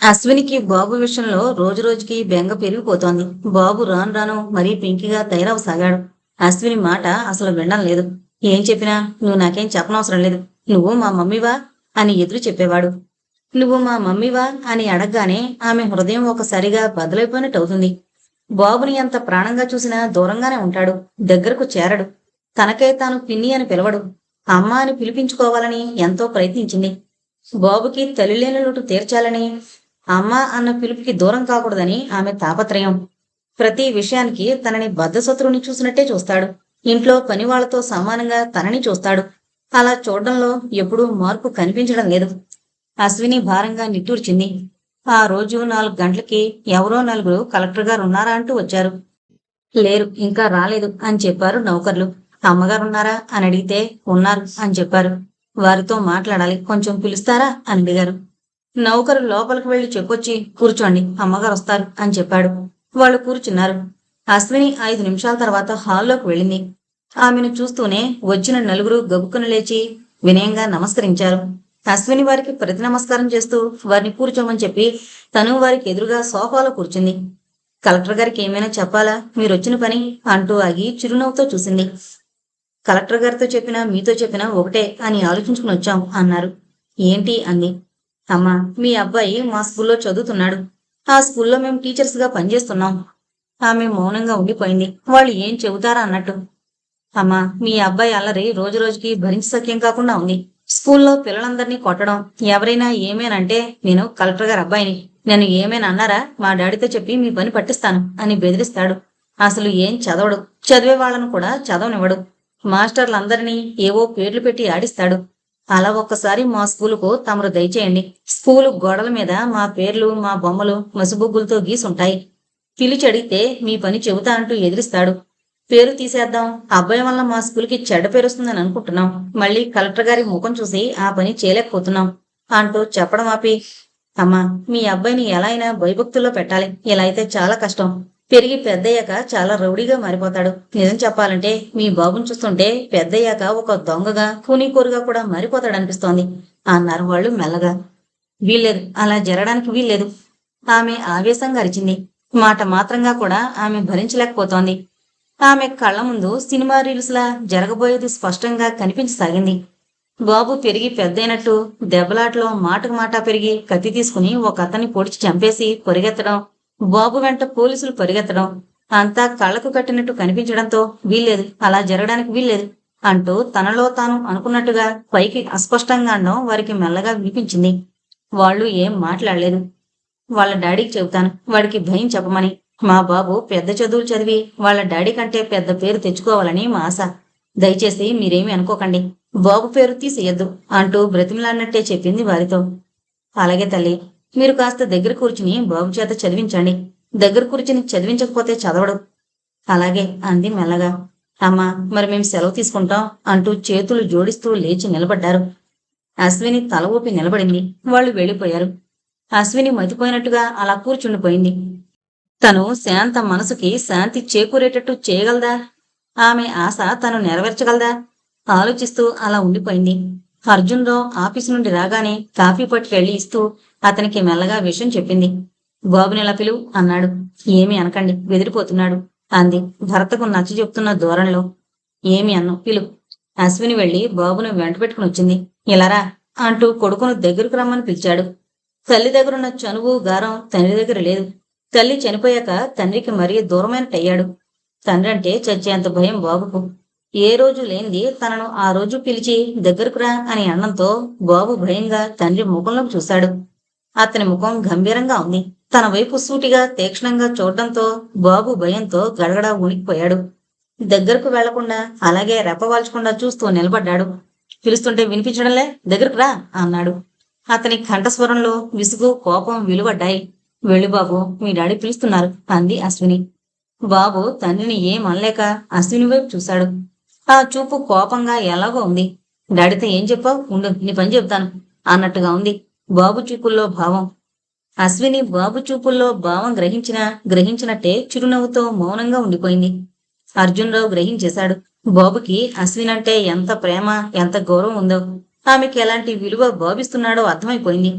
అశ్వినికి బాబు విషయంలో రోజు రోజుకి బెంగ పెరిగిపోతోంది. బాబు రాను రాను మరీ పింకిగా తయారవసాగాడు. అశ్విని మాట అసలు వినడం లేదు. ఏం చెప్పినా నువ్వు నాకేం చెప్పనవసరం లేదు. నువ్వు మా మమ్మీవా? అని ఎదురు చెప్పేవాడు. నువ్వు మా మమ్మీవా? అని అడగగానే ఆమె హృదయం ఒకసారిగా బదులైపోయినట్టు అవుతుంది బాబుని ఎంత ప్రాణంగా చూసినా దూరంగానే ఉంటాడు. దగ్గరకు చేరడు. తనకై తాను పిన్ని అని పిలవడు. అమ్మ అని పిలిపించుకోవాలని ఎంతో ప్రయత్నించింది. బాబుకి తల్లిలేని లోటు తీర్చాలని అమ్మ అన్న పిలుపుకి దూరం కాకూడదని ఆమె తాపత్రయం. ప్రతి విషయానికి తనని బద్ధశత్రువుని చూసినట్టే చూస్తాడు. ఇంట్లో పని వాళ్ళతో సమానంగా తనని చూస్తాడు. అలా చూడడంలో ఎప్పుడూ మార్పు కనిపించడం లేదు. అశ్విని భారంగా నిట్టూర్చింది. ఆ రోజు నాలుగు గంటలకి ఎవరో నలుగురు కలెక్టర్ గారు ఉన్నారా అంటూ వచ్చారు. లేరు ఇంకా రాలేదు అని చెప్పారు నౌకర్లు. అమ్మగారు ఉన్నారా అని అడిగితే ఉన్నారు అని చెప్పారు. వారితో మాట్లాడాలి కొంచెం పిలుస్తారా అని అడిగారు. నౌకరు లోపలికి వెళ్ళి చెప్పొచ్చి కూర్చోండి అమ్మగారు వస్తారు అని చెప్పాడు. వాళ్ళు కూర్చున్నారు. అశ్విని ఐదు నిమిషాల తర్వాత హాల్లోకి వెళ్ళింది. ఆమెను చూస్తూనే వచ్చిన నలుగురు గబుక్కున లేచి వినయంగా నమస్కరించారు. అశ్విని వారికి ప్రతి నమస్కారం చేస్తూ వారిని కూర్చోమని చెప్పి తను వారికి ఎదురుగా సోఫాలో కూర్చుంది. కలెక్టర్ గారికి ఏమైనా చెప్పాలా? మీరు వచ్చిన పని అంటూ ఆగి చిరునవ్వుతో చూసింది. కలెక్టర్ గారితో చెప్పినా మీతో చెప్పినా ఒకటే అని ఆలోచించుకుని వచ్చాం అన్నారు. ఏంటి? అంది. అమ్మా మీ అబ్బాయి మా స్కూల్లో చదువుతున్నాడు. ఆ స్కూల్లో మేము టీచర్స్గా పనిచేస్తున్నాం. ఆమె మౌనంగా ఉండిపోయింది. వాళ్ళు ఏం చెబుతారా అన్నట్టు. అమ్మా మీ అబ్బాయి అల్లరి రోజు రోజుకి భరించసక్యం కాకుండా ఉంది. స్కూల్లో పిల్లలందరినీ కొట్టడం ఎవరైనా ఏమేనంటే నేను కలెక్టర్ గారి అబ్బాయిని. నేను ఏమైనా అన్నారా? మా డాడీతో చెప్పి మీ పని పట్టిస్తాను అని బెదిరిస్తాడు. అసలు ఏం చదవడు. చదివే వాళ్ళను కూడా చదవనివ్వడు. మాస్టర్లందరినీ ఏవో పేర్లు పెట్టి ఆడిస్తాడు. అలా ఒక్కసారి మా స్కూలుకు తమరు దయచేయండి. స్కూలు గోడల మీద మా పేర్లు మా బొమ్మలు మసిబుగ్గులతో గీసుంటాయి. పిలిచి అడిగితే మీ పని చెబుతా అంటూ ఎదిరిస్తాడు. పేరు తీసేద్దాం. అబ్బాయి వల్ల మా స్కూల్కి చెడ్డ పేరు వస్తుందని అనుకుంటున్నాం. మళ్ళీ కలెక్టర్ గారి ముఖం చూసి ఆ పని చేయలేకపోతున్నాం అంటూ చెప్పడం ఆపి అమ్మా మీ అబ్బాయిని ఎలా అయినా భయభక్తుల్లో పెట్టాలి. ఇలా అయితే చాలా కష్టం. పెరిగి పెద్దయ్యాక చాలా రౌడీగా మారిపోతాడు. నిజం చెప్పాలంటే మీ బాబుని చూస్తుంటే పెద్దయ్యాక ఒక దొంగగా కూనీకోరుగా కూడా మారిపోతాడనిపిస్తోంది అన్నారు వాళ్ళు మెల్లగా. వీల్లేదు అలా జరగడానికి వీల్లేదు. ఆమె ఆవేశంగా అరిచింది. మాట మాత్రంగా కూడా ఆమె భరించలేకపోతోంది. ఆమె కళ్ళ ముందు సినిమా రీల్స్లా జరగబోయేది స్పష్టంగా కనిపించసాగింది. బాబు పెరిగి పెద్దయినట్టు దెబ్బలాటలో మాటకు మాట పెరిగి కత్తి తీసుకుని ఒక అతన్ని పొడిచి చంపేసి పరిగెత్తడం బాబు వెంట పోలీసులు పరిగెత్తడం అంతా కళ్ళకు కట్టినట్టు కనిపించడంతో వీల్లేదు అలా జరగడానికి వీల్లేదు అంటూ తనలో తాను అనుకున్నట్టుగా పైకి అస్పష్టంగా అనడం వారికి మెల్లగా వినిపించింది. వాళ్ళు ఏం మాట్లాడలేదు. వాళ్ళ డాడీకి చెబుతాను వాడికి భయం చెప్పమని. మా బాబు పెద్ద చదువులు చదివి వాళ్ళ డాడీ కంటే పెద్ద పేరు తెచ్చుకోవాలని మా ఆశ. దయచేసి మీరేమి అనుకోకండి బాబు పేరు తీసేయద్దు అంటూ బ్రతిమలాడినట్టే చెప్పింది వారితో. అలాగే తల్లి మీరు కాస్త దగ్గర కూర్చుని బాబు చేత చదివించండి. దగ్గర కూర్చుని చదివించకపోతే చదవడు. అలాగే అంది మెల్లగా. అమ్మా మరి మేము సెలవు తీసుకుంటాం అంటూ చేతులు జోడిస్తూ లేచి నిలబడ్డారు. అశ్విని తల ఊపి నిలబడింది. వాళ్ళు వెళ్ళిపోయారు. అశ్విని మతిపోయినట్టుగా అలా కూర్చుండిపోయింది. తను శాంత మనసుకి శాంతి చేకూరేటట్టు చేయగలదా? ఆమె ఆశ తను నెరవేర్చగలదా? ఆలోచిస్తూ అలా ఉండిపోయింది. అర్జున్రావు ఆఫీసు నుండి రాగానే కాఫీ పట్టుకెళ్ళి ఇస్తూ అతనికి మెల్లగా విషయం చెప్పింది. బాబునిలా పిలువు? అన్నాడు. ఏమీ అనకండి బెదిరిపోతున్నాడు అంది. భర్తకు నచ్చ చెప్తున్న ధోరణిలో ఏమి అన్ను పిలు అశ్విని వెళ్ళి బాబును వెంట పెట్టుకుని వచ్చింది. ఇలారా అంటూ కొడుకును దగ్గరకు రమ్మని పిలిచాడు. తల్లి దగ్గరున్న చనువు గారం తండ్రి దగ్గర లేదు. తల్లి చనిపోయాక తండ్రికి మరీ దూరమైనట్టయ్యాడు. తండ్రి అంటే చచ్చేంత భయం బాబుకు. ఏ రోజు లేనిది తనను ఆ రోజు పిలిచి దగ్గరకు రా అని అన్నంతో బాబు భయంగా తండ్రి ముఖంలోకి చూశాడు. అతని ముఖం గంభీరంగా ఉంది. తన వైపు సూటిగా తీక్షణంగా చూడడంతో బాబు భయంతో గడగడా ఉనికిపోయాడు దగ్గరకు వెళ్ళకుండా అలాగే రెప్పవాల్చకుండా చూస్తూ నిలబడ్డాడు. పిలుస్తుంటే వినిపించడంలే దగ్గరకు రా అన్నాడు. అతని కంఠస్వరంలో విసుగు కోపం విలువడ్డాయి. వెళ్ళి బాబు మీ డాడీ పిలుస్తున్నారు అంది అశ్విని. బాబు తండ్రిని ఏం అనలేక అశ్విని వైపు చూశాడు. ఆ చూపు కోపంగా ఎలాగో ఉంది. డాడీతో ఏం చెప్పావు? ఉండు నీ పని చెప్తాను అన్నట్టుగా ఉంది బాబు చూపుల్లో భావం. అశ్విని బాబు చూపుల్లో భావం గ్రహించిన గ్రహించినట్టే చిరునవ్వుతో మౌనంగా ఉండిపోయింది. అర్జున్రావు గ్రహించేశాడు. బాబుకి అశ్విన్ అంటే ఎంత ప్రేమ ఎంత గౌరవం ఉందో ఆమెకి ఎలాంటి విలువ భావిస్తున్నాడో అర్థమైపోయింది.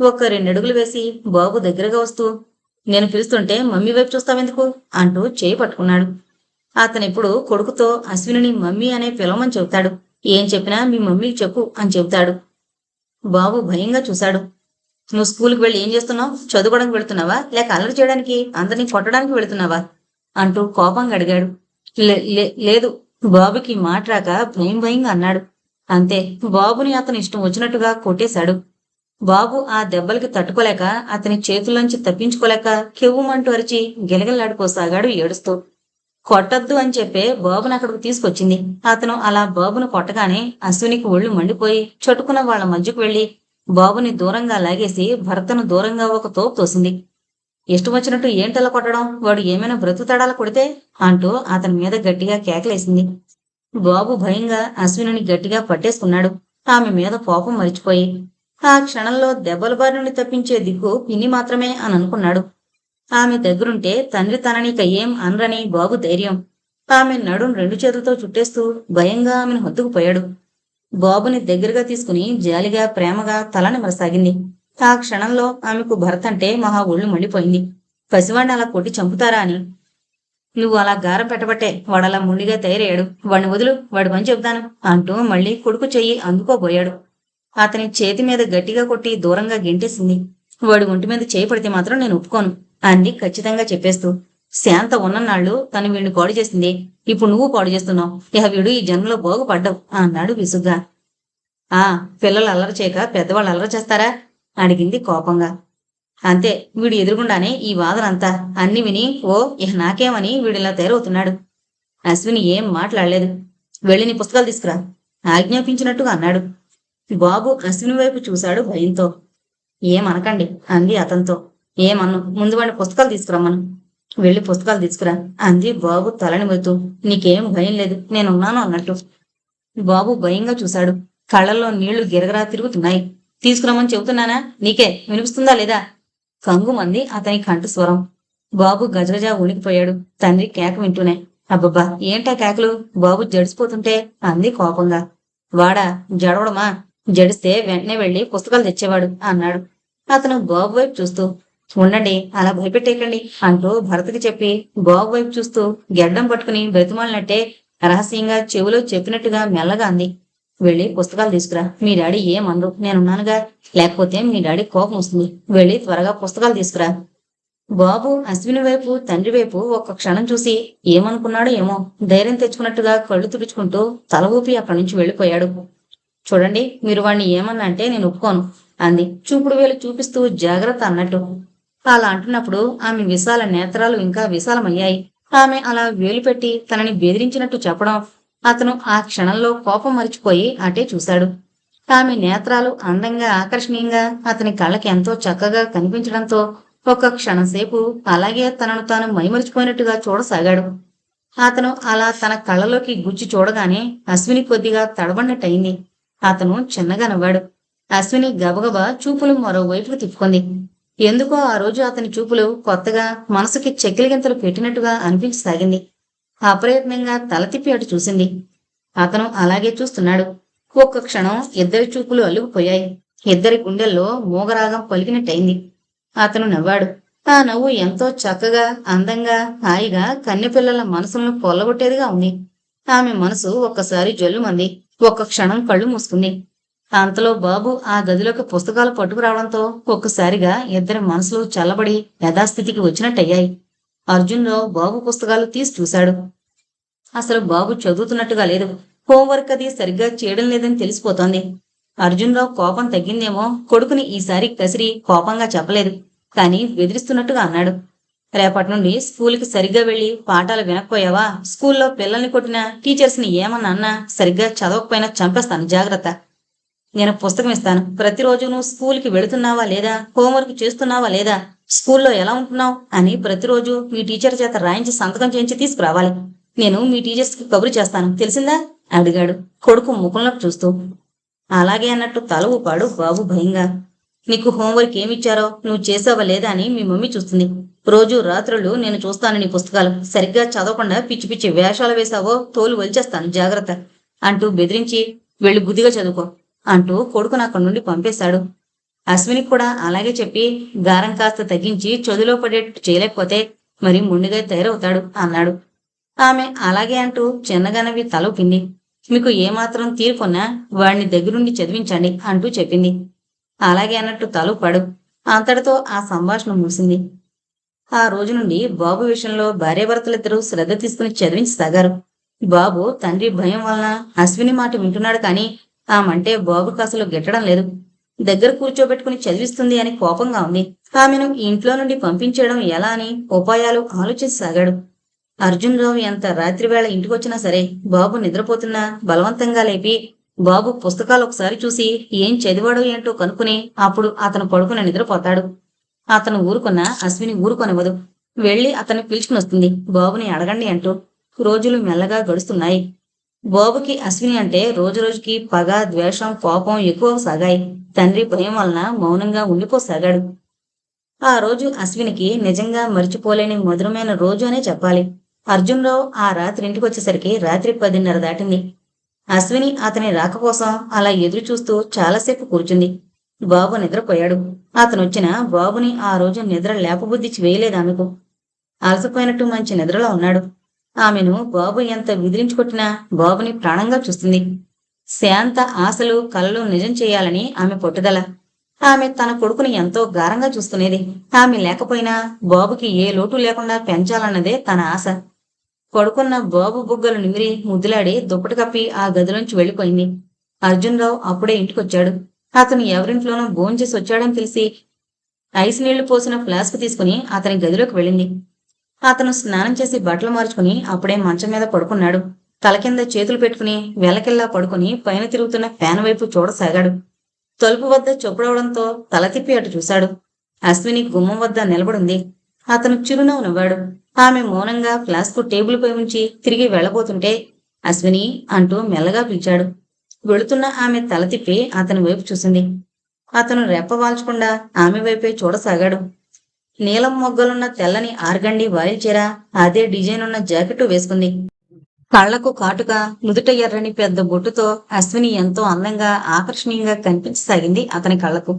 ఒక రెండడుగులు వేసి బాబు దగ్గరగా వస్తూ నేను పిలుస్తుంటే మమ్మీ వైపు చూస్తావెందుకు? అంటూ చేయి పట్టుకున్నాడు. అతనిప్పుడు కొడుకుతో అశ్వినిని మమ్మీ అనే పిలవమని చెబుతాడు. ఏం చెప్పినా మీ మమ్మీకి చెప్పు అని చెబుతాడు. బాబు భయంగా చూశాడు. నువ్వు స్కూల్కి వెళ్ళి ఏం చేస్తున్నావు? చదువుకోవడానికి వెళుతున్నావా? లేక అల్లరి చేయడానికి అందరినీ కొట్టడానికి వెళుతున్నావా? అంటూ కోపంగా అడిగాడు. "లే- లే- లేదు బాబుకి మాట రాక భయం భయంగా అన్నాడు. అంతే బాబుని అతను ఇష్టం వచ్చినట్టుగా కొట్టేశాడు. బాబు ఆ దెబ్బలకి తట్టుకోలేక అతని చేతుల్లోంచి తప్పించుకోలేక కెవ్వుమంటూ అరిచి గిలగిల్లాడుకోసాగాడు ఏడుస్తూ. కొట్టద్దు అని చెప్పే బాబును అక్కడికి తీసుకొచ్చింది. అతను అలా బాబును కొట్టగానే అశ్వినికి ఒళ్ళు మండిపోయి చుట్టుకున్న వాళ్ళ మధ్యకు వెళ్ళి బాబుని దూరంగా లాగేసి భర్తను దూరంగా ఒక తోపు తోసింది. ఇష్టం వచ్చినట్టు ఏంటలా కొట్టడం? వాడు ఏమైనా బ్రతుకుతాడాలా కొడితే? అంటూ అతని మీద గట్టిగా కేకలేసింది. బాబు భయంగా అశ్వినిని గట్టిగా పట్టేసుకున్నాడు. ఆమె మీద కోపం మరిచిపోయి ఆ క్షణంలో దెబ్బల బారి నుండి తప్పించే దిక్కు పిన్ని మాత్రమే అని అనుకున్నాడు. ఆమె దగ్గరుంటే తండ్రి తననిక ఏం అనరని బాబు ధైర్యం. ఆమె నడుం రెండు చేతులతో చుట్టేస్తూ భయంగా ఆమెను హత్తుకుపోయాడు బాబుని దగ్గరగా తీసుకుని జాలిగా ప్రేమగా తలని మరసాగింది. ఆ క్షణంలో ఆమెకు భరత్ అంటే మహా ఒళ్ళు మండిపోయింది. పసివాడిని అలా కొట్టి చంపుతారా అని. నువ్వు అలా గారం పెట్టబట్టే వాడలా ముండిగా తయారయ్యాడు. వాడిని వదులు వాడి పని చెబుతాను అంటూ మళ్ళీ కొడుకు చెయ్యి అందుకోబోయాడు. అతని చేతి మీద గట్టిగా కొట్టి దూరంగా గెంటేసింది. వాడి ఒంటి మీద చేయి పడితే మాత్రం నేను ఒప్పుకోను. అంది ఖచ్చితంగా చెప్పేస్తూ శాంత ఉన్ననాళ్ళు తను వీడిని పాడు చేసింది. ఇప్పుడు నువ్వు పాడు చేస్తున్నావు. ఇహ వీడు ఈ జన్మలో బాగుపడ్డావు అన్నాడు విసుగ్గా. ఆ పిల్లలు అల్లరి చేయక పెద్దవాళ్ళు అల్లరి చేస్తారా? అడిగింది కోపంగా. అంతే వీడు ఎదురుగుండానే ఈ వాదనంతా. అన్ని విని ఓ ఇహ నాకేమని వీడిలా తయారవుతున్నాడు. అశ్విని ఏం మాట్లాడలేదు. వెళ్ళి నీ పుస్తకాలు తీసుకురా ఆజ్ఞాపించినట్టుగా అన్నాడు. బాబు అశ్విని వైపు చూశాడు భయంతో. ఏమనకండి అంది అతనితో. ఏమన్ను ముందు వాడిని పుస్తకాలు తీసుకురమ్మను వెళ్ళి పుస్తకాలు తీసుకురా. అంది బాబు తలని మొత్తు నీకేం భయం లేదు నేనున్నాను అన్నట్టు. బాబు భయంగా చూశాడు. కళ్ళల్లో నీళ్ళు గిరగరా తిరుగుతున్నాయి. తీసుకురమ్మని చెబుతున్నానా? నీకే. వినిపిస్తుందా లేదా? కంగుమంది అతని కంఠ స్వరం. బాబు గజగజ ఉనికిపోయాడు తండ్రి కేక వింటూనే. అబ్బబ్బా ఏంటా కేకలు? బాబు జడిసిపోతుంటే అంది కోపంగా. వాడా జడవడమా? జడిస్తే వెంటనే వెళ్ళి పుస్తకాలు తెచ్చేవాడు అన్నాడు. అతను బాబు వైపు చూస్తూ ఉండండి అలా భయపెట్టేయకండి. అంటూ భరత్కి చెప్పి బాబు వైపు చూస్తూ గెడ్డం పట్టుకుని బ్రతిమాలినట్టే రహస్యంగా చెవిలో చెప్పినట్టుగా మెల్లగా అంది. వెళ్ళి పుస్తకాలు తీసుకురా. మీ డాడీ ఏమనరు నేనున్నానుగా. లేకపోతే మీ డాడీ కోపం వస్తుంది. వెళ్ళి త్వరగా పుస్తకాలు తీసుకురా. బాబు అశ్విని వైపు తండ్రి వైపు ఒక్క క్షణం చూసి ఏమనుకున్నాడో ఏమో ధైర్యం తెచ్చుకున్నట్టుగా కళ్ళు తుడుచుకుంటూ తల ఊపి అక్కడి నుంచి వెళ్ళిపోయాడు. చూడండి మీరు వాడిని ఏమన్నా అంటే నేను ఒప్పుకోను అంది. చూపుడు వేలు చూపిస్తూ జాగ్రత్త అన్నట్టు. అలా అంటున్నప్పుడు ఆమె విశాల నేత్రాలు ఇంకా విశాలమయ్యాయి. ఆమె అలా వేలు పెట్టి తనని బెదిరించినట్టు చెప్పడం అతను ఆ క్షణంలో కోపం మరిచిపోయి అటే చూశాడు. ఆమె నేత్రాలు అందంగా ఆకర్షణీయంగా అతని కళ్ళకి ఎంతో చక్కగా కనిపించడంతో ఒక క్షణంసేపు అలాగే తనను తాను మైమరిచిపోయినట్టుగా చూడసాగాడు. అతను అలా తన కళ్ళలోకి గుచ్చి చూడగానే అశ్విని కొద్దిగా తడబడినట్టయింది. అతను చిన్నగా నవ్వాడు. అశ్విని గబగబా చూపులు మరోవైపుకు తిప్పుకుంది. ఎందుకో ఆ రోజు అతని చూపులు కొత్తగా మనసుకి చెక్కిలిగింతలు పెట్టినట్టుగా అనిపించసాగింది. అప్రయత్నంగా తల తిప్పి అటు చూసింది. అతను అలాగే చూస్తున్నాడు. ఒక్క క్షణం ఇద్దరి చూపులు అల్లుకుపోయాయి. ఇద్దరి గుండెల్లో మూగరాగం పలికినట్టయింది. అతను నవ్వాడు. ఆ నవ్వు ఎంతో చక్కగా అందంగా హాయిగా కన్నెపిల్లల మనసులను పొల్లగొట్టేదిగా ఉంది. ఆమె మనసు ఒక్కసారి జల్లుమంది. ఒక్క క్షణం కళ్ళు మూసుకుంది. అంతలో బాబు ఆ గదిలోకి పుస్తకాలు పట్టుకురావడంతో ఒక్కసారిగా ఇద్దరి మనసులు చల్లబడి యథాస్థితికి వచ్చినట్టయ్యాయి. అర్జున్రావు బాబు పుస్తకాలు తీసి చూశాడు. అసలు బాబు చదువుతున్నట్టుగా లేదు. హోంవర్క్ అది సరిగ్గా చేయడం లేదని తెలిసిపోతోంది. అర్జున్రావు కోపం తగ్గిందేమో కొడుకుని ఈసారి కసిరి కోపంగా చెప్పలేదు. కానీ బెదిరిస్తున్నట్టుగా అన్నాడు. రేపటి నుండి స్కూల్కి సరిగ్గా వెళ్ళి పాఠాలు వినకపోయావా? స్కూల్లో పిల్లల్ని కొట్టిన టీచర్స్ని ఏమన్నా అన్నా సరిగ్గా చదవకపోయినా చంపేస్తాను. జాగ్రత్త. నేను పుస్తకం ఇస్తాను. ప్రతిరోజు నువ్వు స్కూల్కి వెళుతున్నావా లేదా? హోంవర్క్ చేస్తున్నావా లేదా? స్కూల్లో ఎలా ఉంటున్నావు? అని ప్రతిరోజు మీ టీచర్ చేత రాయించి సంతకం చేయించి తీసుకురావాలి. నేను మీ టీచర్స్కి కబురు చేస్తాను. తెలిసిందా? అడిగాడు. కొడుకు ముఖంలోకి చూస్తూ. అలాగే అన్నట్టు తల ఊపాడు బాబు భయంగా. నీకు హోంవర్క్ ఏమిచ్చారో? నువ్వు చేసావా లేదా అని మీ మమ్మీ చూస్తుంది. రోజు రాత్రులు నేను చూస్తాను నీ పుస్తకాలు. సరిగ్గా చదవకుండా పిచ్చి పిచ్చి వేషాలు వేసావో తోలు వలిచేస్తాను జాగ్రత్త అంటూ బెదిరించి వెళ్ళి బుద్ధిగా చదువుకో. అంటూ కొడుకును అక్కడి నుండి పంపేశాడు. అశ్విని కూడా అలాగే చెప్పి గారం కాస్త తగ్గించి చదులో పడేట్టు చేయలేకపోతే మరి ముందుగా తయారవుతాడు అన్నాడు. ఆమె అలాగే అంటూ చిన్నగానవి తలూపింది మీకు ఏమాత్రం తీరుకున్నా వాడిని దగ్గరుండి చదివించండి అంటూ చెప్పింది. అలాగే అన్నట్టు తలూపాడు అంతటితో ఆ సంభాషణ ముగిసింది. ఆ రోజు నుండి బాబు విషయంలో భార్యాభర్తలిద్దరూ శ్రద్ధ తీసుకుని చదివించసాగారు. బాబు తండ్రి భయం వలన అశ్విని మాట వింటున్నాడు కానీ ఆమంటే బాబుకు అసలు గిట్టడం లేదు. దగ్గర కూర్చోబెట్టుకుని చదివిస్తుంది అని కోపంగా ఉంది. ఆమెను ఇంట్లో నుండి పంపించడం ఎలా అని ఉపాయాలు ఆలోచించసాగాడు. అర్జున్ రావు ఎంత రాత్రివేళ ఇంటికొచ్చినా సరే బాబు నిద్రపోతున్నా బలవంతంగా లేపి బాబు పుస్తకాలు ఒకసారి చూసి ఏం చదివాడో ఏంటో కనుక్కుని అప్పుడు అతను పడుకుని నిద్రపోతాడు. అతను ఊరుకున్న అశ్విని ఊరుకొనివ్వదు. వెళ్ళి అతన్ని పిలుచుకుని వస్తుంది బాబుని అడగండి అంటూ రోజులు మెల్లగా గడుస్తున్నాయి. బాబుకి అశ్విని అంటే రోజు రోజుకి పగ ద్వేషం కోపం ఎక్కువ సాగాయి. తండ్రి భయం వలన మౌనంగా ఉండిపోసాగాడు. ఆ రోజు అశ్వినికి నిజంగా మర్చిపోలేని మధురమైన రోజు అనే చెప్పాలి. అర్జున్రావు ఆ రాత్రి ఇంటికి వచ్చేసరికి రాత్రి పదిన్నర దాటింది. అశ్విని అతని రాక కోసం అలా ఎదురు చూస్తూ చాలాసేపు కూర్చుంది. బాబు నిద్రపోయాడు. అతను వచ్చిన బాబుని ఆ రోజు నిద్ర లేపబుద్ధి వేయలేదు ఆమెకు. అలసిపోయినట్టు మంచి నిద్రలో ఉన్నాడు. ఆమెను బాబు ఎంత విదిలించుకొట్టినా బాబుని ప్రాణంగా చూస్తుంది. శాంత ఆశలు కలలు నిజం చేయాలని ఆమె పట్టుదల. ఆమె తన కొడుకుని ఎంతో గారంగా చూసుకునేది ఆమె లేకపోయినా బాబుకి ఏ లోటు లేకుండా పెంచాలన్నదే తన ఆశ. కొడుకున్న బాబు బుగ్గలు నిమిరి ముద్దులాడి దుప్పటి కప్పి ఆ గదిలోంచి వెళ్ళిపోయింది. అర్జున్ రావు అప్పుడే ఇంటికొచ్చాడు. అతను ఎవరింట్లోనో భోంచేసి వచ్చాడని తెలిసి ఐస్ నీళ్ళు పోసిన ఫ్లాస్క్ తీసుకుని అతని గదిలోకి వెళ్ళింది. అతను స్నానం చేసి బట్టలు మార్చుకుని అప్పుడే మంచం మీద పడుకున్నాడు. తల కింద చేతులు పెట్టుకుని వెలకిల్లా పడుకుని పైన తిరుగుతున్న ఫ్యాన్ వైపు చూడసాగాడు. తలుపు వద్ద చొప్పుడవడంతో తల తిప్పి అటు చూశాడు. అశ్విని గుమ్మం వద్ద నిలబడింది. అతను చిరునవ్వు నవ్వాడు. ఆమె మౌనంగా ఫ్లాస్కు టేబుల్ పై ఉంచి తిరిగి వెళ్ళబోతుంటే అశ్విని అంటూ మెల్లగా పిలిచాడు. వెళుతున్న ఆమె తల తిప్పి అతని వైపు చూసింది. అతను రెప్పవాల్చకుండా ఆమె వైపే చూడసాగాడు. నీలం మొగ్గలున్న తెల్లని ఆర్గండి వాయిల్చీర అదే డిజైన్ ఉన్న జాకెట్ వేసుకుంది. కళ్ళకు కాటుక నుదుట ఎర్రని పెద్ద బొట్టుతో అశ్విని ఎంతో అందంగా ఆకర్షణీయంగా కనిపించసాగింది అతని కళ్ళకు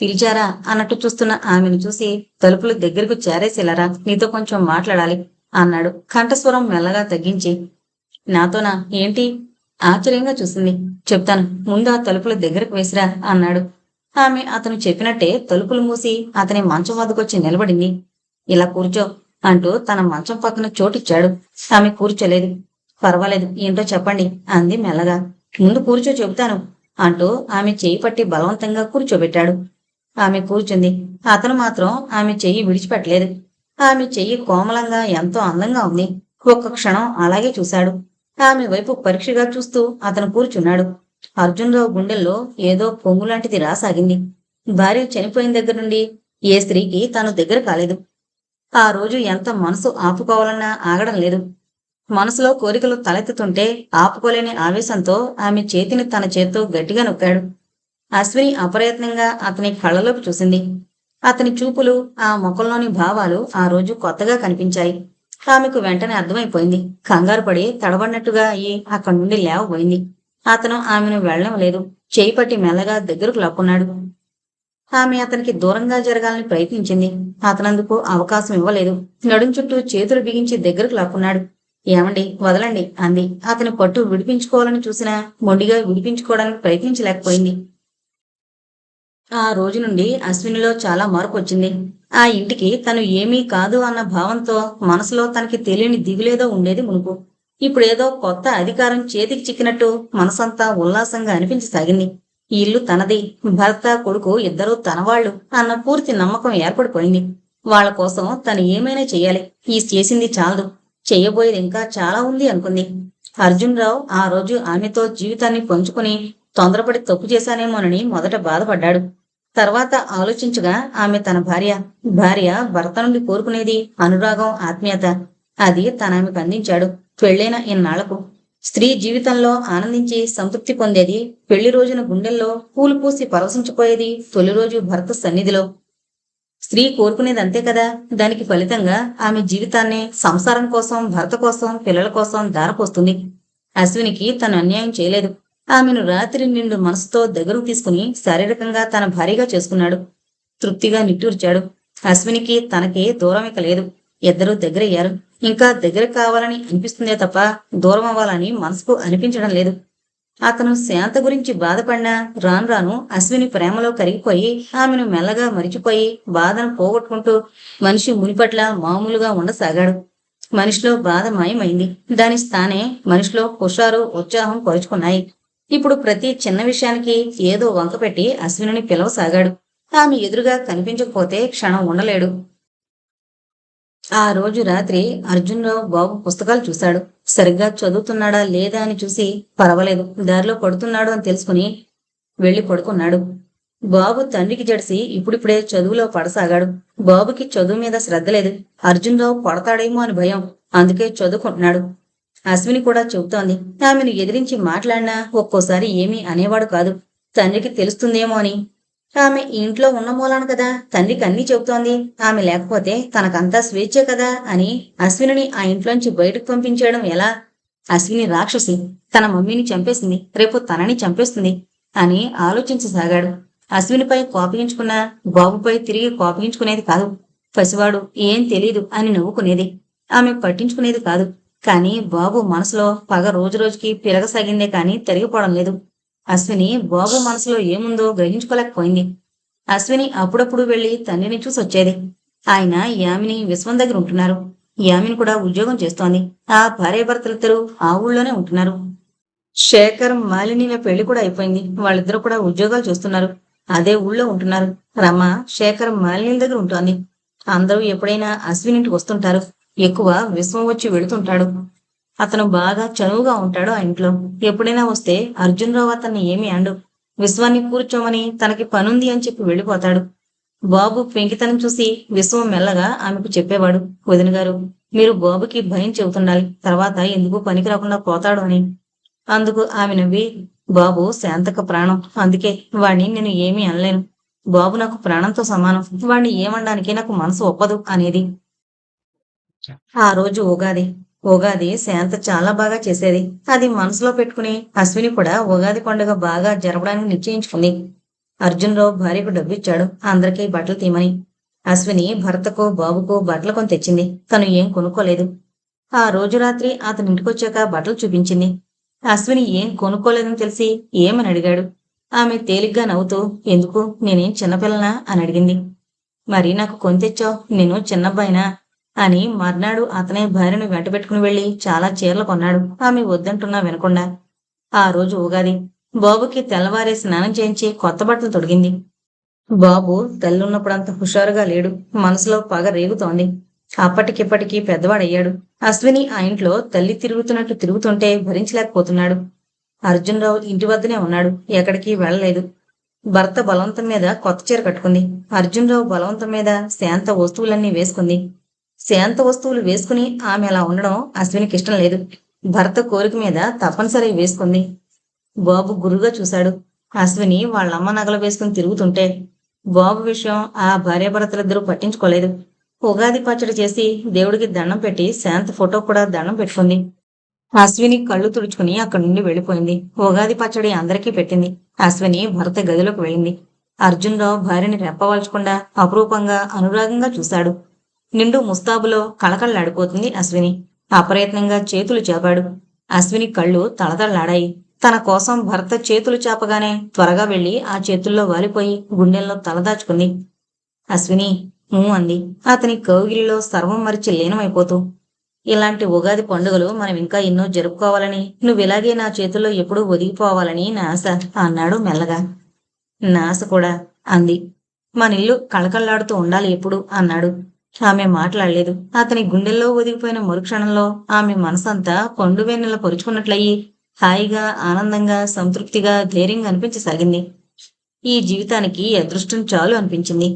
పిలిచారా? అన్నట్టు చూస్తున్న ఆమెను చూసి తలుపులు దగ్గరకు చేరేసిలరా నీతో కొంచెం మాట్లాడాలి అన్నాడు. కంఠస్వరం మెల్లగా తగ్గించి. నాతోనా? ఏంటి? ఆశ్చర్యంగా చూసింది. చెప్తాను. ముందు ఆ తలుపుల దగ్గరకు వేసిరా అన్నాడు. ఆమె అతను చెప్పినట్టే తలుపులు మూసి అతని మంచం వద్దకొచ్చి నిలబడింది. ఇలా కూర్చో అంటూ తన మంచం పక్కన చోటిచ్చాడు. ఆమె కూర్చోలేదు. పర్వాలేదు ఏంటో చెప్పండి అంది మెల్లగా. ముందు కూర్చో చెబుతాను అంటూ ఆమె చేయి పట్టి బలవంతంగా కూర్చోబెట్టాడు. ఆమె కూర్చుంది. అతను మాత్రం ఆమె చెయ్యి విడిచిపెట్టలేదు. ఆమె చెయ్యి కోమలంగా ఎంతో అందంగా ఉంది. ఒక్క క్షణం అలాగే చూశాడు. ఆమె వైపు పరీక్షగా చూస్తూ అతను కూర్చున్నాడు. అర్జున్రావు గుండెల్లో ఏదో పొంగు లాంటిది రాసాగింది. భార్య చనిపోయిన దగ్గర నుండి ఏ స్త్రీకి తాను దగ్గర కాలేదు. ఆ రోజు ఎంత మనసు ఆపుకోవాలన్నా ఆగడం లేదు. మనసులో కోరికలు తలెత్తుతుంటే ఆపుకోలేని ఆవేశంతో ఆమె చేతిని తన చేత్తో గట్టిగా నొక్కాడు. అశ్విని అప్రయత్నంగా అతని కళ్ళలోకి చూసింది. అతని చూపులు ఆ ముఖంలోని భావాలు ఆ రోజు కొత్తగా కనిపించాయి. ఆమెకు వెంటనే అర్థమైపోయింది. కంగారు పడి తడబడినట్టుగా అయ్యి అక్కడి నుండి లేవబోయింది. అతను ఆమెను వెళ్ళడం లేదు. చేయి పట్టి మెల్లగా దగ్గరకు లాక్కున్నాడు. ఆమె అతనికి దూరంగా జరగాలని ప్రయత్నించింది. అతనందుకు అవకాశం ఇవ్వలేదు. నడుం చుట్టూ చేతులు బిగించి దగ్గరకు లాక్కున్నాడు. ఏమండి వదలండి అంది. అతని పట్టు విడిపించుకోవాలని చూసినా మొండిగా విడిపించుకోవడానికి ప్రయత్నించలేకపోయింది. ఆ రోజు నుండి అశ్వినిలో చాలా మార్పు వచ్చింది ఆ ఇంటికి తను ఏమీ కాదు అన్న భావంతో మనసులో తనకి తెలియని దిగులేదో ఉండేది మునుపు. ఇప్పుడేదో కొత్త అధికారం చేతికి చిక్కినట్టు మనసంతా ఉల్లాసంగా అనిపించసాగింది. ఈ ఇల్లు తనది భర్త కొడుకు ఇద్దరూ తనవాళ్ళు అన్న పూర్తి నమ్మకం ఏర్పడిపోయింది. వాళ్ళ కోసం తను ఏమైనా చెయ్యాలి. ఈ చేసింది చాలదు. చెయ్యబోయేది ఇంకా చాలా ఉంది అనుకుంది. అర్జున్ రావు ఆ రోజు ఆమెతో జీవితాన్ని పంచుకుని తొందరపడి తప్పు చేశానేమోనని మొదట బాధపడ్డాడు. తర్వాత ఆలోచించగా ఆమె తన భార్య భార్య భర్త నుండి కోరుకునేది అనురాగం ఆత్మీయత. అది తన ఆమెకు అందించాడు. పెళ్ళైన ఇన్నాళ్ళకు స్త్రీ జీవితంలో ఆనందించి సంతృప్తి పొందేది పెళ్ళి రోజున గుండెల్లో పూలు పూసి పరవశించిపోయేది తొలి రోజు భర్త సన్నిధిలో. స్త్రీ కోరుకునేది అంతే కదా దానికి ఫలితంగా ఆమె జీవితాన్ని సంసారం కోసం భర్త కోసం పిల్లల కోసం దారపోస్తుంది. అశ్వినికి తను అన్యాయం చేయలేదు. ఆమెను రాత్రి నిండు మనసుతో దగ్గరకు తీసుకుని శారీరకంగా తన భారీగా చేసుకున్నాడు. తృప్తిగా నిట్టూర్చాడు. అశ్వినికి తనకి దూరం ఇక లేదు ఇద్దరూ దగ్గరయ్యారు. ఇంకా దగ్గర కావాలని అనిపిస్తుందే తప్ప దూరం అవ్వాలని మనసుకు అనిపించడం లేదు. అతను శాంత గురించి బాధపడినా రాను రాను అశ్విని ప్రేమలో కరిగిపోయి ఆమెను మెల్లగా మరిచిపోయి బాధను పోగొట్టుకుంటూ మనిషి మునిపట్ల మామూలుగా ఉండసాగాడు. మనిషిలో బాధ మాయమైంది. దాని స్థానే మనిషిలో హుషారు ఉత్సాహం పరుచుకున్నాయి ఇప్పుడు ప్రతి చిన్న విషయానికి ఏదో వంక పెట్టి అశ్వినిని పిలవసాగాడు. ఆమె ఎదురుగా కనిపించకపోతే క్షణం ఉండలేడు. ఆ రోజు రాత్రి అర్జున్రావు బాబు పుస్తకాలు చూశాడు. సరిగ్గా చదువుతున్నాడా లేదా అని చూసి పర్వాలేదు దారిలో పడుతున్నాడు అని తెలుసుకుని వెళ్ళి పడుకున్నాడు. బాబు తండ్రికి జడిసి ఇప్పుడిప్పుడే చదువులో పడసాగాడు. బాబుకి చదువు మీద శ్రద్ధ లేదు. అర్జున్రావు పడతాడేమో అని భయం. అందుకే చదువుకుంటున్నాడు. అశ్విని కూడా చెబుతోంది ఆమెను ఎదిరించి మాట్లాడినా ఒక్కోసారి ఏమీ అనేవాడు కాదు. తండ్రికి తెలుస్తుందేమో అని ఆమె ఇంట్లో ఉన్న మూలాన కదా తండ్రికి అన్ని చెబుతోంది. ఆమె లేకపోతే తనకంతా స్వేచ్ఛే కదా అని అశ్వినిని ఆ ఇంట్లోంచి బయటకు పంపించేయడం ఎలా? అశ్విని రాక్షసి తన మమ్మీని చంపేసింది రేపు తనని చంపేస్తుంది అని ఆలోచించసాగాడు. అశ్వినిపై కోపగించుకున్న బాబుపై తిరిగి కోపగించుకునేది కాదు. పసివాడు ఏం తెలీదు అని నవ్వుకునేది. ఆమె పట్టించుకునేది కాదు. కానీ బాబు మనసులో పగ రోజు రోజుకి పెరగసాగిందే కానీ తిరిగిపోవడం లేదు. అశ్విని బాబు మనసులో ఏముందో గ్రహించుకోలేకపోయింది. అశ్విని అప్పుడప్పుడు వెళ్ళి తండ్రిని చూసి వచ్చేది. ఆయన యామిని విశ్వం దగ్గర ఉంటున్నారు. యామిని కూడా ఉద్యోగం చేస్తోంది. ఆ భార్యాభర్తలిద్దరూ ఆ ఊళ్ళోనే ఉంటున్నారు. శేఖర్ మాలినీల పెళ్ళి కూడా అయిపోయింది. వాళ్ళిద్దరూ కూడా ఉద్యోగాలు చూస్తున్నారు. అదే ఊళ్ళో ఉంటున్నారు. రమ శేఖర్ మాలినీల దగ్గర ఉంటోంది. అందరూ ఎప్పుడైనా అశ్విని ఇంటికి వస్తుంటారు. ఎక్కువ విశ్వం వచ్చి వెళుతుంటాడు. అతను బాగా చనువుగా ఉంటాడు ఆ ఇంట్లో. ఎప్పుడైనా వస్తే అర్జున్రావు అతన్ని ఏమి అండు విశ్వాన్ని కూర్చోమని తనకి పనుంది అని చెప్పి వెళ్ళిపోతాడు. బాబు పెంకితనం చూసి విశ్వం మెల్లగా ఆమెకు చెప్పేవాడు వదిన గారు మీరు బాబుకి భయం చెబుతుండాలి తర్వాత ఎందుకు పనికి రాకుండా పోతాడు అని. అందుకు ఆమె నవ్వి బాబు శాంతక ప్రాణం అందుకే వాణ్ణి నేను ఏమీ అనలేను. బాబు నాకు ప్రాణంతో సమానం వాణ్ణి ఏమనడానికి నాకు మనసు ఒప్పదు అనేది. ఆ రోజు ఉగాది. ఉగాది శాంత చాలా బాగా చేసేది. అది మనసులో పెట్టుకుని అశ్విని కూడా ఉగాది పండుగ బాగా జరపడానికి నిశ్చయించుకుంది. అర్జున్రావు భార్యకు డబ్బిచ్చాడు అందరికీ బట్టలు తీమని అశ్విని భర్తకు బాబుకు బట్టలు కొని తెచ్చింది. తను ఏం కొనుక్కోలేదు. ఆ రోజు రాత్రి అతని ఇంటికొచ్చాక బట్టలు చూపించింది. అశ్విని ఏం కొనుక్కోలేదని తెలిసి ఏమని అడిగాడు. ఆమె తేలిగ్గా నవ్వుతూ ఎందుకు? నేనేం చిన్నపిల్లనా? అని అడిగింది. మరి నాకు కొని తెచ్చావు? నేను చిన్నబ్బాయినా? అని మర్నాడు అతనే భార్యను వెంట పెట్టుకుని వెళ్ళి చాలా చీరలు కొన్నాడు. ఆమె వద్దంటున్నా వినకుండా. ఆ రోజు ఉగాది. బాబుకి తెల్లవారే స్నానం చేయించి కొత్త బట్టలు తొడిగింది. బాబు తల్లున్నప్పుడంత హుషారుగా లేడు. మనసులో పగ రేగుతోంది. అప్పటికిప్పటికీ పెద్దవాడయ్యాడు. అశ్విని ఆ ఇంట్లో తల్లి తిరుగుతున్నట్టు తిరుగుతుంటే భరించలేకపోతున్నాడు. అర్జున్రావు ఇంటి వద్దనే ఉన్నాడు. ఎక్కడికి వెళ్ళలేదు. భర్త బలవంతం మీద కొత్త చీర కట్టుకుంది. అర్జున్రావు బలవంతం మీద శాంత వస్తువులన్నీ వేసుకుంది. శాంత వస్తువులు వేసుకుని ఆమె అలా ఉండడం అశ్వినికి ఇష్టం లేదు. భర్త కోరిక మీద తప్పనిసరి వేసుకుంది. బాబు గురుగా చూశాడు. అశ్విని వాళ్ళమ్మ నగలు వేసుకుని తిరుగుతుంటే బాబు విషయం ఆ భార్యాభర్తలిద్దరూ పట్టించుకోలేదు. ఉగాది పచ్చడి చేసి దేవుడికి దండం పెట్టి శాంత ఫోటో కూడా దండం పెట్టుకుంది. అశ్విని కళ్ళు తుడుచుకుని అక్కడి నుండి వెళ్ళిపోయింది. ఉగాది పచ్చడి అందరికీ పెట్టింది. అశ్విని భర్త గదిలోకి వెళ్ళింది. అర్జున్ రావు భార్యని రెప్పవాల్చకుండా అపురూపంగా అనురాగంగా చూశాడు. నిండు ముస్తాబులో కళకళలాడిపోతుంది అశ్విని. అప్రయత్నంగా చేతులు చేపాడు. అశ్విని కళ్ళు తళతళలాడాయి. తన కోసం భర్త చేతులు చాపగానే త్వరగా వెళ్ళి ఆ చేతుల్లో వాలిపోయి గుండెల్లో తలదాచుకుంది అశ్విని ఊ అంది. అతని కౌగిలిలో సర్వం మరిచి లీనమైపోతూ. ఇలాంటి ఉగాది పండుగలు మనం ఇంకా ఎన్నో జరుపుకోవాలని నువ్వు ఇలాగే నా చేతుల్లో ఎప్పుడూ ఒదిగిపోవాలని నా ఆశ అన్నాడు మెల్లగా. నా ఆశ కూడా అంది. మన ఇల్లు కళకళలాడుతూ ఉండాలి ఎప్పుడు అన్నాడు. ఆమె మాట్లాడలేదు. అతని గుండెల్లో ఒదిగిపోయిన మరుక్షణంలో ఆమె మనసంతా పండు వెన్నెల పొరుచుకున్నట్లయి హాయిగా ఆనందంగా సంతృప్తిగా ధైర్యంగా అనిపించసాగింది. ఈ జీవితానికి అదృష్టం చాలు అనిపించింది.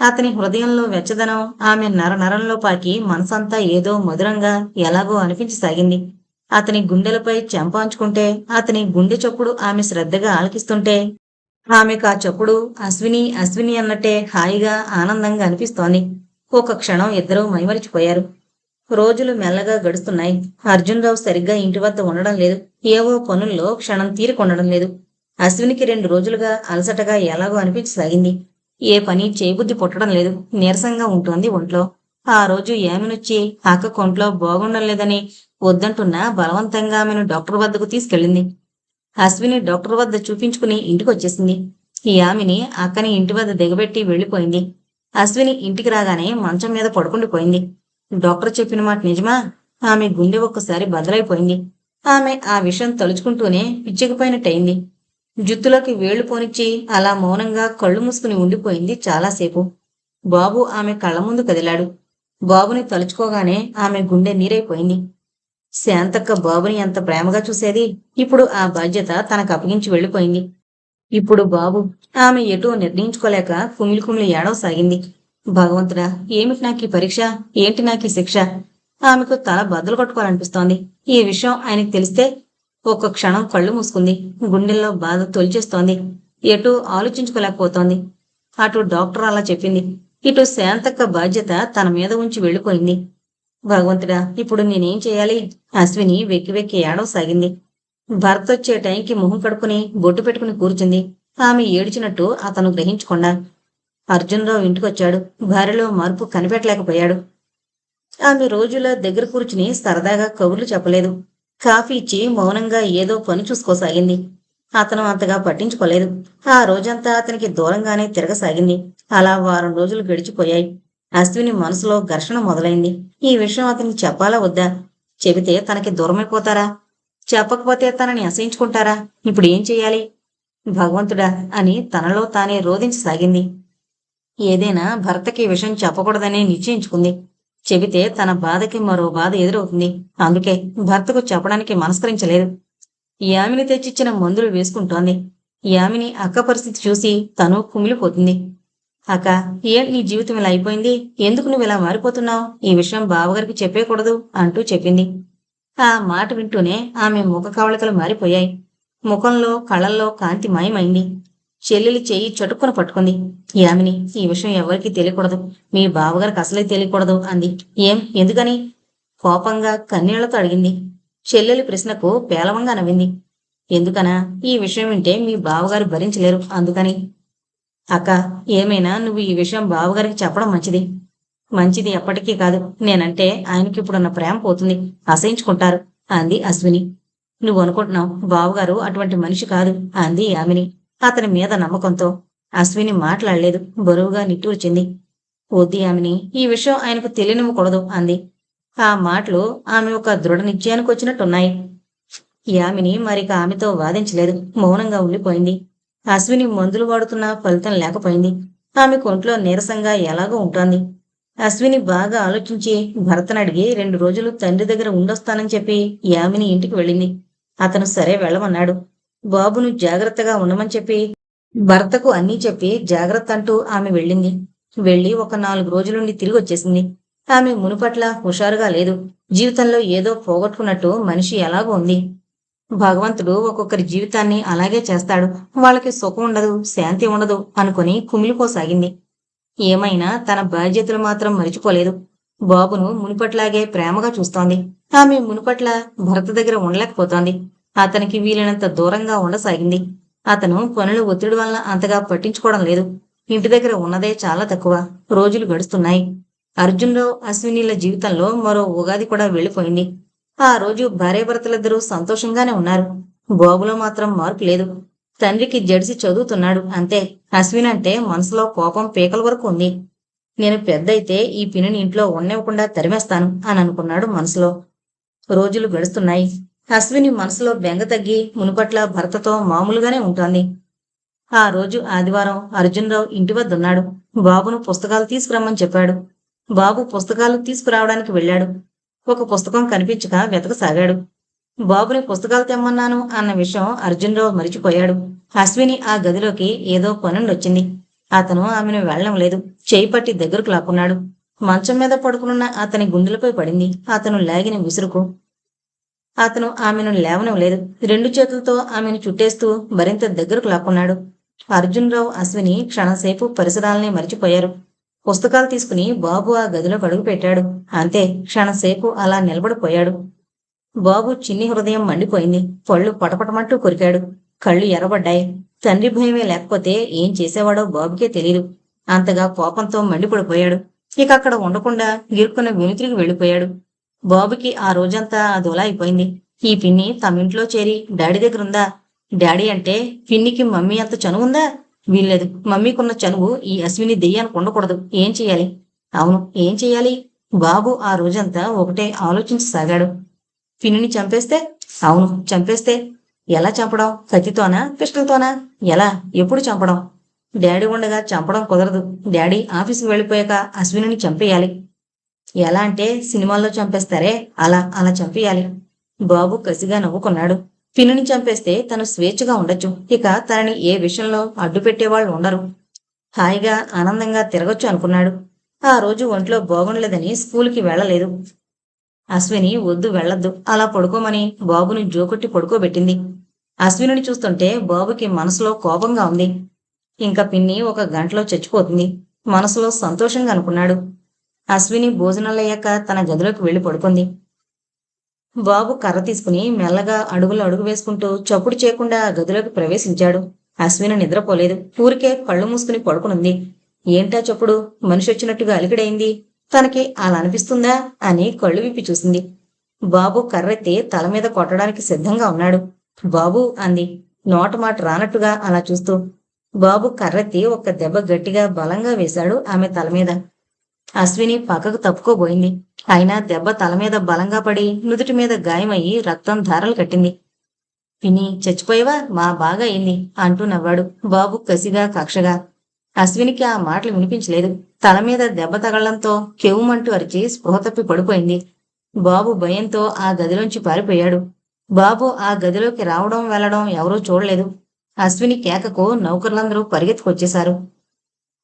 అతని హృదయంలో వెచ్చదనం ఆమె నరనరంలో పాకి మనసంతా ఏదో మధురంగా ఎలాగో అనిపించసాగింది. అతని గుండెలపై చెంపాంచుకుంటే అతని గుండె చప్పుడు ఆమె శ్రద్ధగా ఆలకిస్తుంటే ఆమెకు ఆ చప్పుడు అశ్విని అశ్విని అన్నట్టే హాయిగా ఆనందంగా అనిపిస్తోంది. ఒక క్షణం ఇద్దరూ మైమరిచిపోయారు. రోజులు మెల్లగా గడుస్తున్నాయి. అర్జున్రావు సరిగ్గా ఇంటి వద్ద ఉండడం లేదు. ఏవో పనుల్లో క్షణం తీరుకుండడం లేదు. అశ్వినికి రెండు రోజులుగా అలసటగా ఎలాగో అనిపించసాగింది. ఏ పని చేయబుద్ధి పుట్టడం లేదు. నీరసంగా ఉంటుంది ఒంట్లో. ఆ రోజు ఏమనొచ్చి అక్క కొంట్లో బాగుండం లేదని వద్దంటున్నా బలవంతంగా ఆమెను డాక్టర్ వద్దకు తీసుకెళ్ళింది. అశ్విని డాక్టర్ వద్ద చూపించుకుని ఇంటికి వచ్చేసింది ఈ ఆమెని అక్కని ఇంటి వద్ద దిగబెట్టి వెళ్ళిపోయింది. అశ్విని ఇంటికి రాగానే మంచం మీద పడుకుండిపోయింది డాక్టర్ చెప్పిన మాట నిజమా? ఆమె గుండె ఒక్కసారి బదలైపోయింది ఆమె ఆ విషయం తలుచుకుంటూనే పిచ్చికిపోయినట్టయింది జుత్తులోకి వేళ్ళు పోనిచ్చి అలా మౌనంగా కళ్ళు మూసుకుని ఉండిపోయింది చాలాసేపు. బాబు ఆమె కళ్ళ ముందు కదిలాడు. బాబుని తలుచుకోగానే ఆమె గుండె నీరైపోయింది. శాంతక్క బాబుని ఎంత ప్రేమగా చూసేది? ఇప్పుడు ఆ బాధ్యత తనకు అప్పగించి వెళ్ళిపోయింది. ఇప్పుడు బాబు ఆమె ఎటూ నిర్ణయించుకోలేక కుమిలి కుమిలి ఏడవసాగింది భగవంతుడా ఏమిటి నాకు ఈ పరీక్ష? ఏంటి నాకు ఈ శిక్ష? ఆమెకు తల బద్దలు కొట్టుకోవాలనిపిస్తోంది. ఈ విషయం ఆయనకు తెలిస్తే ఒక్క క్షణం కళ్ళు మూసుకుంది. గుండెల్లో బాధ తొలిచేస్తోంది. ఎటు ఆలోచించుకోలేకపోతోంది. అటు డాక్టర్ అలా చెప్పింది. ఇటు శాంతక్క బాధ్యత తన మీద ఉంచి వెళ్ళిపోయింది. భగవంతుడా ఇప్పుడు నేనేం చేయాలి? అశ్విని వెక్కి వెక్కి ఏడవసాగింది భర్త వచ్చే టైంకి మొహం కడుపుని బొట్టు పెట్టుకుని కూర్చుంది. ఆమె ఏడ్చినట్టు అతను గ్రహించకుండా అర్జున్రావు ఇంటికొచ్చాడు. భార్యలో మార్పు కనిపెట్టలేకపోయాడు. ఆమె రోజుల దగ్గర కూర్చుని సరదాగా కబుర్లు చెప్పలేదు. కాఫీ ఇచ్చి మౌనంగా ఏదో పని చూసుకోసాగింది. అతను అంతగా పట్టించుకోలేదు. ఆ రోజంతా అతనికి దూరంగానే తిరగసాగింది. అలా వారం రోజులు గడిచిపోయాయి. అశ్విని మనసులో ఘర్షణ మొదలైంది. ఈ విషయం అతనికి చెప్పాలా వద్దా? చెబితే తనకి దూరమైపోతారా? చెప్పకపోతే తనని అసహించుకుంటారా? ఇప్పుడు ఏం చెయ్యాలి? భగవంతుడా అని తనలో తానే రోధించసాగింది. ఏదైనా భర్తకి విషయం చెప్పకూడదని నిశ్చయించుకుంది. చెబితే తన బాధకి మరో బాధ ఎదురవుతుంది. అందుకే భర్తకు చెప్పడానికి మనస్కరించలేదు. యామిని తెచ్చిచ్చిన మందులు వేసుకుంటోంది. యామిని అక్క పరిస్థితి చూసి తను కుమిలిపోతుంది. అక్క ఏం నీ జీవితం ఇలా అయిపోయింది? ఎందుకు నువ్వు ఇలా మారిపోతున్నావు? ఈ విషయం బావగారికి చెప్పేకూడదు అంటూ చెప్పింది. ఆ మాట వింటూనే ఆమె ముఖ కవళికలు మారిపోయాయి. ముఖంలో కళ్ళల్లో కాంతి మాయమైంది. చెల్లెలి చెయ్యి చటుక్కున పట్టుకుంది. యామిని ఈ విషయం ఎవరికీ తెలియకూడదు. మీ బావగారికి అసలే తెలియకూడదు అంది. ఏం? ఎందుకని? కోపంగా కన్నీళ్ళతో అడిగింది. చెల్లెలి ప్రశ్నకు పేలవంగా నవ్వింది. ఎందుకనా? ఈ విషయం వింటే మీ బావగారు భరించలేరు. అందుకని. అక్క ఏమైనా నువ్వు ఈ విషయం బావగారికి చెప్పడం మంచిది. మంచిది ఎప్పటికీ కాదు. నేనంటే ఆయనకి ఇప్పుడున్న ప్రేమ పోతుంది. అసహించుకుంటారు. అంది అశ్విని. నువ్వు అనుకుంటున్నావు బావగారు అటువంటి మనిషి కాదు అంది యామిని. అతని మీద నమ్మకంతో. అశ్విని మాట్లాడలేదు. బరువుగా నిట్టూర్చింది. వద్దు యామిని ఈ విషయం ఆయనకు తెలియనివ్వకూడదు అంది. ఆ మాటలు ఆమె ఒక దృఢ నిశ్చయానికి వచ్చినట్టున్నాయి యామిని మరిక ఆమెతో వాదించలేదు. మౌనంగా ఉండిపోయింది. అశ్విని మందులు వాడుతున్నా ఫలితం లేకపోయింది. ఆమె కొంట్లో నీరసంగా ఎలాగో ఉంటోంది. అశ్విని బాగా ఆలోచించి భరతను అడిగి రెండు రోజులు తండ్రి దగ్గర ఉండొస్తానని చెప్పి యామిని ఇంటికి వెళ్ళింది. అతను సరే వెళ్ళమన్నాడు. బాబును జాగ్రత్తగా ఉండమని చెప్పి భర్తకు అన్నీ చెప్పి జాగ్రత్త అంటూ ఆమె వెళ్ళింది. వెళ్ళి ఒక నాలుగు రోజులుండి తిరిగి వచ్చేసింది. ఆమె మునుపట్ల హుషారుగా లేదు. జీవితంలో ఏదో పోగొట్టుకున్నట్టు మనిషి ఎలాగో ఉంది. భగవంతుడు ఒక్కొక్కరి జీవితాన్ని అలాగే చేస్తాడు. వాళ్ళకి సుఖం ఉండదు శాంతి ఉండదు అనుకుని కుమిలిపోసాగింది. ఏమైనా తన బాధ్యతలు మాత్రం మరిచిపోలేదు. బాబును మునుపట్లాగే ప్రేమగా చూస్తోంది. ఆమె మునుపట్ల భర్త దగ్గర ఉండలేకపోతోంది. అతనికి వీలైనంత దూరంగా ఉండసాగింది. అతను పనుల ఒత్తిడి వలన అంతగా పట్టించుకోవడం లేదు. ఇంటి దగ్గర ఉన్నదే చాలా తక్కువ. రోజులు గడుస్తున్నాయి. అర్జున్రావు అశ్వినిల జీవితంలో మరో ఉగాది కూడా వెళ్ళిపోయింది ఆ రోజు భార్యాభర్తలిద్దరూ సంతోషంగానే ఉన్నారు. బాబులో మాత్రం మార్పు లేదు. తండ్రికి జడిసి చదువుతున్నాడు. అంతే. అశ్విన్ అంటే మనసులో కోపం పీకల వరకు ఉంది. నేను పెద్దయితే ఈ పినిని ఇంట్లో ఉండనివ్వకుండా తరిమేస్తాను అని అనుకున్నాడు మనసులో. రోజులు గడుస్తున్నాయి. అశ్విని మనసులో బెంగ తగ్గి మునుపట్ల భర్తతో మామూలుగానే ఉంటుంది. ఆ రోజు ఆదివారం అర్జున్రావు ఇంటి వద్ద ఉన్నాడు బాబును పుస్తకాలు తీసుకురమ్మని చెప్పాడు. బాబు పుస్తకాలు తీసుకురావడానికి వెళ్ళాడు. ఒక పుస్తకం కనిపించక వెతకసాగాడు. బాబుని పుస్తకాలు తెమ్మన్నాను అన్న విషయం అర్జున్రావు మరిచిపోయాడు. అశ్విని ఆ గదిలోకి ఏదో పనుండి వచ్చింది అతను ఆమెను వెళ్ళడం లేదు. చేయి పట్టి దగ్గరకు లాక్కున్నాడు. మంచం మీద పడుకునున్న అతని గుండెలపై పడింది. అతను లాగిన విసురుకు. అతను ఆమెను లేవనం లేదు. రెండు చేతులతో ఆమెను చుట్టేస్తూ మరింత దగ్గరకు లాక్కున్నాడు. అర్జున్రావు అశ్విని క్షణసేపు పరిసరాలని మరిచిపోయారు. పుస్తకాలు తీసుకుని బాబు ఆ గదిలోకి అడుగు పెట్టాడు అంతే క్షణసేపు అలా నిలబడిపోయాడు. బాబు చిన్ని హృదయం మండిపోయింది. పళ్ళు పటపటమంటూ కొరికాడు. కళ్ళు ఎర్రబడ్డాయి. తండ్రి భయమే లేకపోతే ఏం చేసేవాడో బాబుకే తెలియదు అంతగా కోపంతో మండిపడిపోయాడు. ఇక అక్కడ ఉండకుండా గిరుక్కున్న వెనుతిరిగి వెళ్ళిపోయాడు. బాబుకి ఆ రోజంతా అదోలా అయిపోయింది. ఈ పిన్ని తమింట్లో చేరి డాడీ దగ్గర ఉందా డాడీ అంటే పిన్నికి మమ్మీ అంత చనువుందా? వీల్లేదు. మమ్మీకున్న చనువు ఈ అశ్విని దెయ్యానికి ఉండకూడదు ఏం చెయ్యాలి అవును ఏం చెయ్యాలి బాబు ఆ రోజంతా ఒకటే ఆలోచించసాగాడు. పిన్నిని చంపేస్తే? అవును చంపేస్తే. ఎలా చంపడం? కత్తితోనా? పిస్టల్తోనా? ఎలా? ఎప్పుడు చంపడం? డాడీ ఉండగా చంపడం కుదరదు. డాడీ ఆఫీస్కి వెళ్ళిపోయాక అశ్విని చంపేయాలి. ఎలా అంటే సినిమాల్లో చంపేస్తారే? అలా అలా చంపేయాలి. బాబు కసిగా నవ్వుకున్నాడు. పిన్నిని చంపేస్తే తను స్వేచ్ఛగా ఉండొచ్చు. ఇక తనని ఏ విషయంలో అడ్డు పెట్టేవాళ్ళు ఉండరు. హాయిగా ఆనందంగా తిరగొచ్చు అనుకున్నాడు. ఆ రోజు ఒంట్లో బాగుండలేదని స్కూల్కి వెళ్ళలేదు. అశ్విని వద్దు వెళ్ళొద్దు. అలా పడుకోమని బాబుని జోకొట్టి పడుకోబెట్టింది. అశ్వినిని చూస్తుంటే బాబుకి మనసులో కోపంగా ఉంది. ఇంకా పిన్ని ఒక గంటలో చచ్చిపోతుంది. మనసులో సంతోషంగా అనుకున్నాడు. అశ్విని భోజనాలయ్యాక తన గదిలోకి వెళ్ళి పడుకుంది. బాబు కర్ర తీసుకుని మెల్లగా అడుగులు అడుగు వేసుకుంటూ చప్పుడు చేయకుండా ఆ గదిలోకి ప్రవేశించాడు. అశ్విని నిద్రపోలేదు. ఊరికే కళ్ళు మూసుకుని పడుకునుంది. ఏంటా చప్పుడు? మనిషి వచ్చినట్టుగా అలికిడైంది. తనకి అలా అనిపిస్తుందా అని కళ్ళు విప్పి చూసింది. బాబు కర్రెత్తి తల మీద కొట్టడానికి సిద్ధంగా ఉన్నాడు. బాబు అంది. నోట మాట రానట్టుగా అలా చూస్తూ. బాబు కర్రెత్తి ఒక దెబ్బ గట్టిగా బలంగా వేశాడు ఆమె తల మీద. అశ్విని పక్కకు తప్పుకోబోయింది. అయినా దెబ్బ తల మీద బలంగా పడి నుదుటి మీద గాయమయ్యి రక్తం ధారలు కట్టింది. విని చచ్చిపోయేవా? మా బాగా అయింది అంటూ నవ్వాడు బాబు కసిగా కక్షగా. అశ్వినికి ఆ మాటలు వినిపించలేదు. తల మీద దెబ్బ తగలడంతో కెవ్వుమంటూ అరిచి స్పృహ తప్పి పడిపోయింది. బాబు భయంతో ఆ గదిలోంచి పారిపోయాడు. బాబు ఆ గదిలోకి రావడం వెళ్ళడం ఎవరూ చూడలేదు. అశ్విని కేకకు నౌకర్లందరూ పరిగెత్తుకొచ్చేశారు.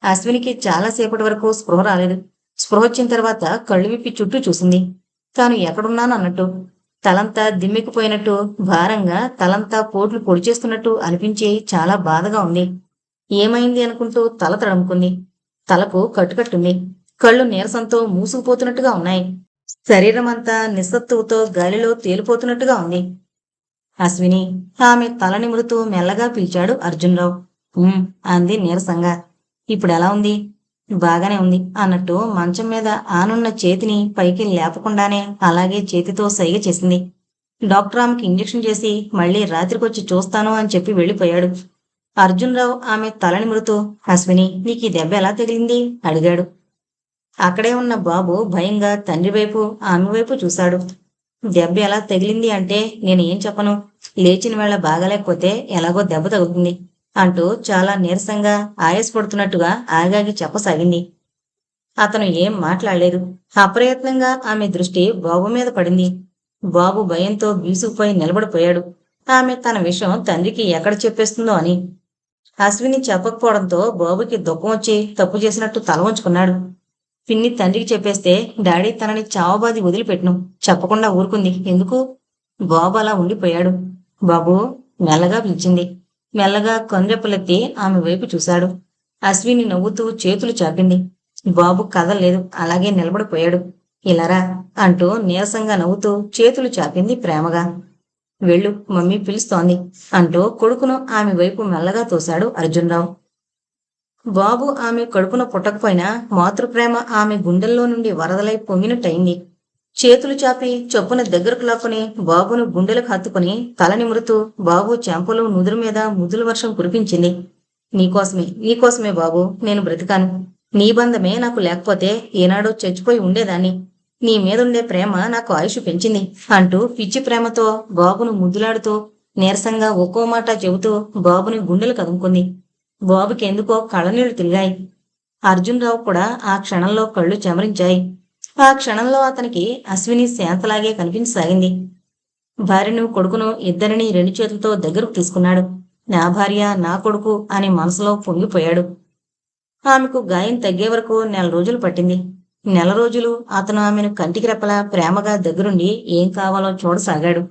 అశ్వినికి చాలాసేపటి వరకు స్పృహ రాలేదు. స్పృహ వచ్చిన తర్వాత కళ్ళు విప్పి చుట్టూ చూసింది. తాను ఎక్కడున్నాను అన్నట్టు తలంతా దిమ్మెక్కిపోయినట్టు భారంగా తలంతా పోట్లు పొడిచేస్తున్నట్టు అనిపించి చాలా బాధగా ఉంది. ఏమైంది అనుకుంటూ తల తడుముకుంది. తలకు కట్టుకట్టుంది. కళ్ళు నీరసంతో మూసుకుపోతున్నట్టుగా ఉన్నాయి. శరీరం అంతా నిస్సత్తువుతో గాలిలో తేలిపోతున్నట్టుగా ఉంది. అశ్విని ఆమె తల నిమురుతూ మెల్లగా పిలిచాడు అర్జున్రావు. అంది నీరసంగా. ఇప్పుడు ఎలా ఉంది? బాగానే ఉంది అన్నట్టు మంచం మీద ఆనున్న చేతిని పైకి లేపకుండానే అలాగే చేతితో సైగ చేసింది. డాక్టర్ ఆమెకి ఇంజెక్షన్ చేసి మళ్ళీ రాత్రికొచ్చి చూస్తాను అని చెప్పి వెళ్ళిపోయాడు. అర్జున్రావు ఆమె తల నిమురుతూ అశ్విని నీకు ఈ దెబ్బ ఎలా తగిలింది? అడిగాడు. అక్కడే ఉన్న బాబు భయంగా తండ్రి వైపు ఆమె వైపు చూశాడు. దెబ్బ ఎలా తగిలింది అంటే నేను ఏం చెప్పను. లేచిన వేళ బాగాలేకపోతే ఎలాగో దెబ్బ తగులుతుంది అంటూ చాలా నీరసంగా ఆయాసపడుతున్నట్టుగా ఆగాగి చెప్పసాగింది. అతను ఏం మాట్లాడలేదు. అప్రయత్నంగా ఆమె దృష్టి బాబు మీద పడింది. బాబు భయంతో బీసుకుపోయి నిలబడిపోయాడు. ఆమె తన విషయం తండ్రికి ఎక్కడ చెప్పేస్తుందో అని అశ్విని చెప్పకపోవడంతో బాబుకి దుఃఖం వచ్చి తప్పు చేసినట్టు తల వంచుకున్నాడు. పిన్ని తండ్రికి చెప్పేస్తే డాడీ తనని చావబాది వదిలిపెట్టును చెప్పకుండా ఊరుకుంది. ఎందుకు? బాబు అలా ఉండిపోయాడు. బాబు మెల్లగా పిలిచింది. మెల్లగా కొందెప్పలెత్తి ఆమె వైపు చూశాడు. అశ్విని నవ్వుతూ చేతులు చాపింది. బాబు కదలలేదు అలాగే నిలబడిపోయాడు. ఇలారా అంటూ నీరసంగా నవ్వుతూ చేతులు చాపింది ప్రేమగా. వెళ్ళు మమ్మీ పిలుస్తోంది అంటూ కొడుకును ఆమె వైపు మెల్లగా తోశాడు అర్జున్రావు. బాబు ఆమె కడుపున పుట్టకపోయినా మాతృప్రేమ ఆమె గుండెల్లో నుండి వరదలై పొంగినట్టయింది. చేతులు చాపి చొప్పున దగ్గరకు లాక్కుని బాబును గుండెలకు హత్తుకుని తల నిమురుతూ బాబు చెంపలు నుదురు మీద ముదులు వర్షం కురిపించింది. నీకోసమే నీకోసమే బాబు నేను బ్రతికాను. నీ బంధమే నాకు లేకపోతే ఏనాడో చచ్చిపోయి ఉండేదాన్ని. నీ మీదుండే ప్రేమ నాకు ఆయుష్ పెంచింది అంటూ పిచ్చి ప్రేమతో బాబును ముద్దులాడుతూ నీరసంగా ఒక్కో మాట చెబుతూ బాబుని గుండెలు కదుముకుంది. బాబుకి ఎందుకో కళ్ళనీళ్ళు తిరిగాయి. అర్జున్ రావు కూడా ఆ క్షణంలో కళ్ళు చెమరించాయి. ఆ క్షణంలో అతనికి అశ్విని శాంతలాగే కనిపించసాగింది. భార్యను కొడుకును ఇద్దరిని రెండు చేతులతో దగ్గరకు తీసుకున్నాడు. నా భార్య నా కొడుకు అని మనసులో పొంగిపోయాడు. ఆమెకు గాయం తగ్గే వరకు నెల రోజులు పట్టింది. నెల రోజులు అతను ఆమెను కంటికి రెప్పలా ప్రేమగా దగ్గరుండి ఏం కావాలో చూడసాగాడు.